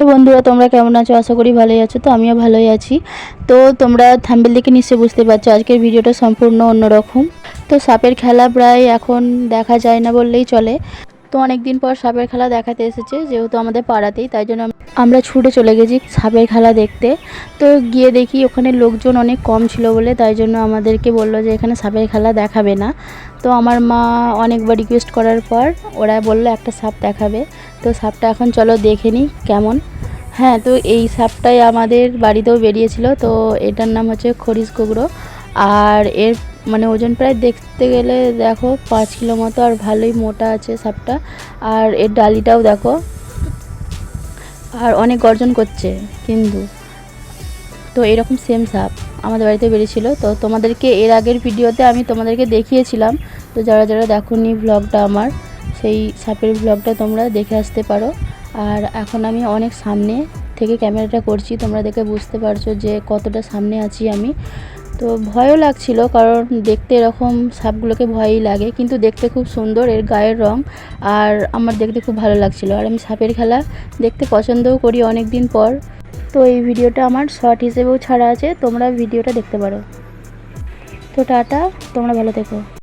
তো বন্ধুরা, তোমরা কেমন আছো? আশা করি ভালোই আছো, তো আমিও ভালোই আছি। তো তোমরা থাম্বেল দেখে নিশ্চয়ই বুঝতে পারছ, আজকের ভিডিওটা সম্পূর্ণ অন্যরকম। তো সাপের খেলা প্রায় এখন দেখা যায় না বললেই চলে। তো অনেক দিন পর সাপের খেলা দেখাতে এসেছে, যেহেতু আমাদের পাড়াতেই, তাই জন্য আমরা ছুটে চলে গেছি সাপের খেলা দেখতে। তো গিয়ে দেখি ওখানে লোকজন অনেক কম ছিল বলে, তাই জন্য আমাদেরকে বলল যে এখানে সাপের খেলা দেখাবে না। তো আমার মা অনেকবার রিকোয়েস্ট করার পর ওরা বলল একটা সাপ দেখাবে। তো সাপটা এখন চলো দেখে নিই কেমন। হ্যাঁ তো এই সাপটাই আমাদের বাড়িতেও বেরিয়েছিল। তো এটার নাম হচ্ছে খরিস কুগড়ো আর এর মানে ওজন প্রায় দেখতে গেলে দেখো পাঁচ কিলো মতো আর ভালোই মোটা আছে সাপটা। আর এর ডালিটাও দেখো। আর অনেক গর্জন করছে, কিন্তু তো এরকম সেম সাপ আমাদের বাড়িতে বেরিয়েছিল। তো তোমাদেরকে এর আগের ভিডিওতে আমি তোমাদেরকে দেখিয়েছিলাম। তো যারা যারা দেখোনি ব্লগটা আমার, সেই সাপের ব্লগটা তোমরা দেখে আসতে পারো। আর এখন আমি অনেক সামনে থেকে ক্যামেরাটা করছি, তোমরা দেখে বুঝতে পারছ যে কতটা সামনে আছি আমি। তো ভয়ও লাগছিল, কারণ দেখতে এরকম সাপগুলোকে ভয়ই লাগে, কিন্তু দেখতে খুব সুন্দর এর গায়ের রং, আর আমার দেখতে খুব ভালো লাগছিল। আর আমি সাপের খেলা দেখতে পছন্দও করি অনেক দিন পর। তো এই ভিডিওটা আমার শর্ট হিসেবেও ছাড়া আছে, তোমরা ভিডিওটা দেখতে পারো। তো টাটা, তোমরা ভালো থেকো।